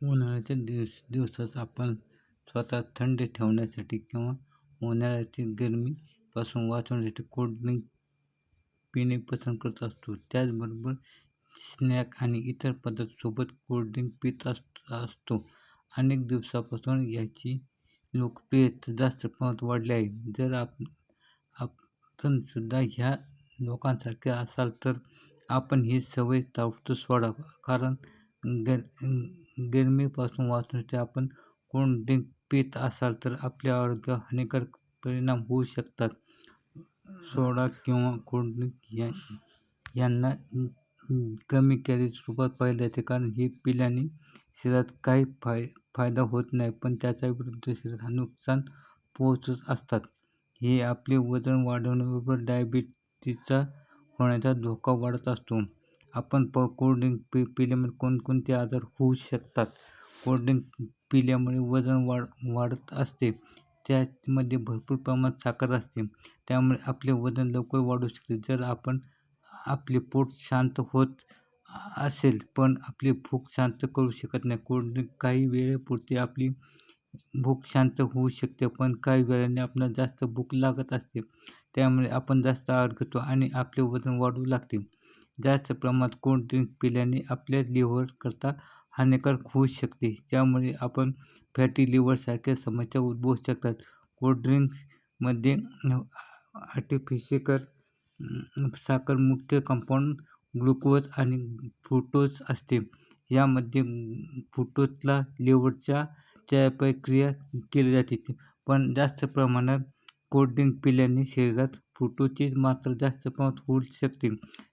उन्हाळ्याच्या दिवस दिवसात आपण स्वतः थंड ठेवण्यासाठी किंवा उन्हाळ्याची गरमीपासून वाचवण्यासाठी कोल्ड्रिंक पिणे पसंत करत असतो. त्याचबरोबर स्नॅक आणि इतर पदार्थासोबत कोल्ड्रिंक पित अस असतो. अनेक दिवसापासून याची लोकप्रियता जास्त प्रमाणात वाढली आहे. जर आप आपण सुद्धा ह्या लोकांसारखे असाल तर आपण ही सवय ताबडतोब सोडावं. कारण गर गरमीपासून वाचण्यासाठी आपण कोल्ड्रिंक पीत असाल तर आपल्या आरोग्यावर हानिकारक परिणाम होऊ शकतात. सोडा किंवा कोल्ड्रिंक या यांना कमी कॅलरीज रूपात पाहिले जाते कारण हे पिल्याने शरीरात काही फाय फायदा होत नाही पण त्याच्या विरुद्ध शरीरात नुकसान पोहोचत असतात. हे आपले वजन वाढवण्याबरोबर डायबिटीजचा होण्याचा धोका वाढत असतो. आपण प कोल्ड्रिंक पि पिल्यामुळे कोणकोणते आजार होऊ शकतात? कोल्ड्रिंक पिल्यामुळे वजन वाढ वाढत असते. त्यामध्ये भरपूर प्रमाणात साखर असते. त्यामुळे आपले वजन लवकर वाढू शकते. जर आपण आपले पोट शांत होत असेल पण आपली भूक शांत करू शकत नाही. कोल्ड्रिंक काही वेळेपुरती आपली भूक शांत होऊ शकते पण काही वेळाने आपणास जास्त भूक लागत असते. त्यामुळे आपण जास्त आहार घेतो आणि आपले वजन वाढू लागते. जास्त प्रमाणात कोल्ड ड्रिंक पिल्याने आपल्या लिव्हरकरता हानिकारक होऊ शकते? ज्यामुळे आपण फॅटी लिव्हरसारख्या समस्या उद्भवू शकतात. कोल्ड ड्रिंक्समध्ये आर्टिफिशिकर साखर मुख्य कंपाऊंड ग्लुकोज आणि फ्रुटोज असते. यामध्ये फ्रुटोजला लिव्हरच्या चयापचय केली जाते. पण जास्त प्रमाणात कोल्ड्रिंक पिल्याने शरीरात फ्रुक्टोजची मात्रा जास्त प्रमाणात होऊ शकते.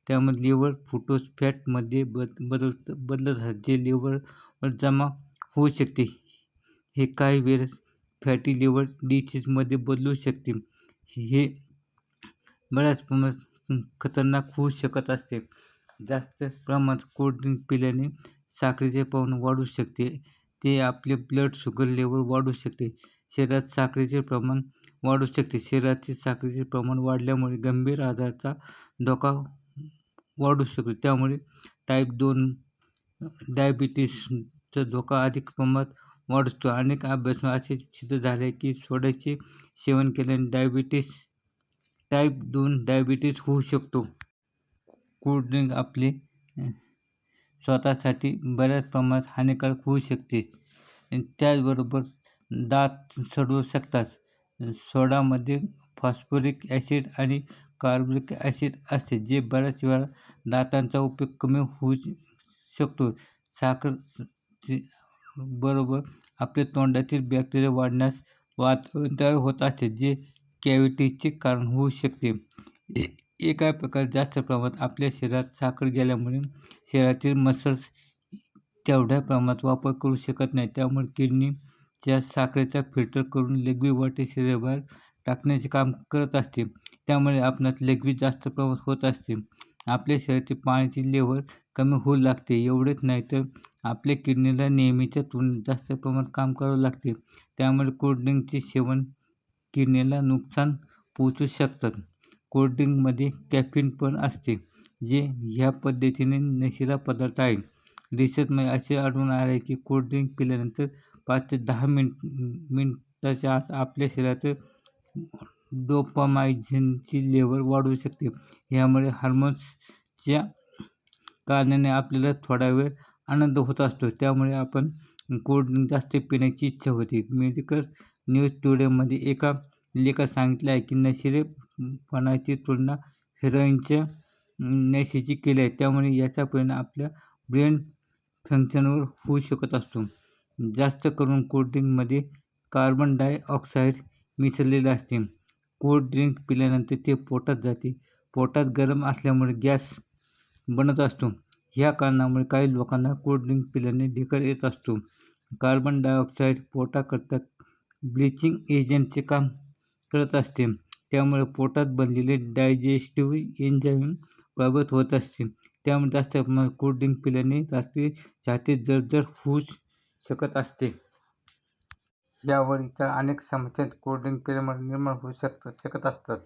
त्यामुळे लिव्हर फोटोज फॅटमध्ये बद बदलत बदलत आहे जे लिव्हरवर जमा होऊ शकते. हे काही वेळेस फॅटी लिव्हर डिसीजमध्ये बदलू शकते. हे बऱ्याच प्रमाणात खतरनाक होऊ शकत असते. जास्त प्रमाणात कोल्ड्रिंक पिल्याने साखरेचे प्रमाण वाढू शकते. ते आपले ब्लड शुगर लेवल वाढू शकते. शरीरात साखरेचे प्रमाण वाढू शकते. शरीराचे साखरेचे प्रमाण वाढल्यामुळे गंभीर आजाराचा धोका वाढू शकतो. त्यामुळे टाईप दोन डायबिटीसचा धोका अधिक प्रमाणात वाढतो. अनेक अभ्यास असे सिद्ध झाले की सोड्याचे सेवन केल्याने डायबिटीस टाईप दोन डायबिटीस होऊ शकतो. कोल्ड्रिंक आपले स्वतःसाठी बऱ्याच प्रमाणात हानिकारक होऊ शकते. त्याचबरोबर दात सडू शकतात. सोडामध्ये फॉस्फरिक ॲसिड आणि कार्बोरिक ॲसिड असते जे बऱ्याच वेळा दातांचा उपयोग कमी होऊ शकतो. साखर बरोबर आपल्या तोंडातील बॅक्टेरिया वाढण्यास वातावरण तयार होत असते जे कॅव्हिटीचे कारण होऊ शकते. एका प्रकारे जास्त प्रमाणात आपल्या शरीरात साखर गेल्यामुळे शरीरातील मसल्स तेवढ्या प्रमाणात वापर करू शकत नाही. त्यामुळे किडनीच्या साखरेचा फिल्टर करून लघवी वाटे शरीराबाहेर टाकण्याचे काम करत असते. त्यामुळे आपणास लघवी जास्त प्रमाणात होत असते. आपल्या शरीरातील पाण्याची लेवल कमी होऊ लागते. एवढेच नाही तर आपल्या किडनीला नेहमीच्या तुलनेत जास्त प्रमाणात काम करावं लागते. त्यामुळे कोल्ड्रिंकचे सेवन किडनीला नुकसान पोचू शकतात. कोल्ड्रिंकमध्ये कॅफिन पण असते जे ह्या पद्धतीने नशीला पदार्थ आहे रिसर्चमध्ये असे आढळून आले की कोल्ड्रिंक पिल्यानंतर पाच ते दहा मिनट मिनटाच्या आत आपल्या शरीरात डोपामायझिनची लेवल वाढू शकते. यामुळे हार्मोन्सच्या कारणाने आपल्याला थोडा वेळ आनंद होत असतो. त्यामुळे आपण कोल्ड्रिंक जास्त पिण्याची इच्छा होती. मेडिकल न्यूज टुडेमध्ये एका लेखात सांगितले आहे की नशिरेपणाची तुलना हेरोईनच्या नशेची केली आहे. त्यामुळे याचा परिणाम आपल्या ब्रेन फंक्शनवर होऊ शकत असतो. जास्त करून कोल्ड्रिंकमध्ये कार्बन डायऑक्साईड मिसळलेले असते. कोल्ड ड्रिंक पिल्यानंतर ते पोटात जाते. पोटात गरम असल्यामुळे गॅस बनत असतो. ह्या कारणामुळे काही लोकांना कोल्ड्रिंक पिल्याने ढेकर येत असतो. कार्बन डायऑक्साईड पोटाकरता ब्लिचिंग एजंटचे काम करत असते. त्यामुळे पोटात बनलेले डायजेस्टिव्ह एन्झाईम प्रभावित होत असते. त्यामुळे जास्त प्रमाणात कोल्ड्रिंक पिल्याने रात्री छाती जळजळ होऊ शकत असते. यावर इतर अनेक समस्या कोल्ड्रिंक पिल्यामुळे निर्माण होऊ शकतात शकत असतात.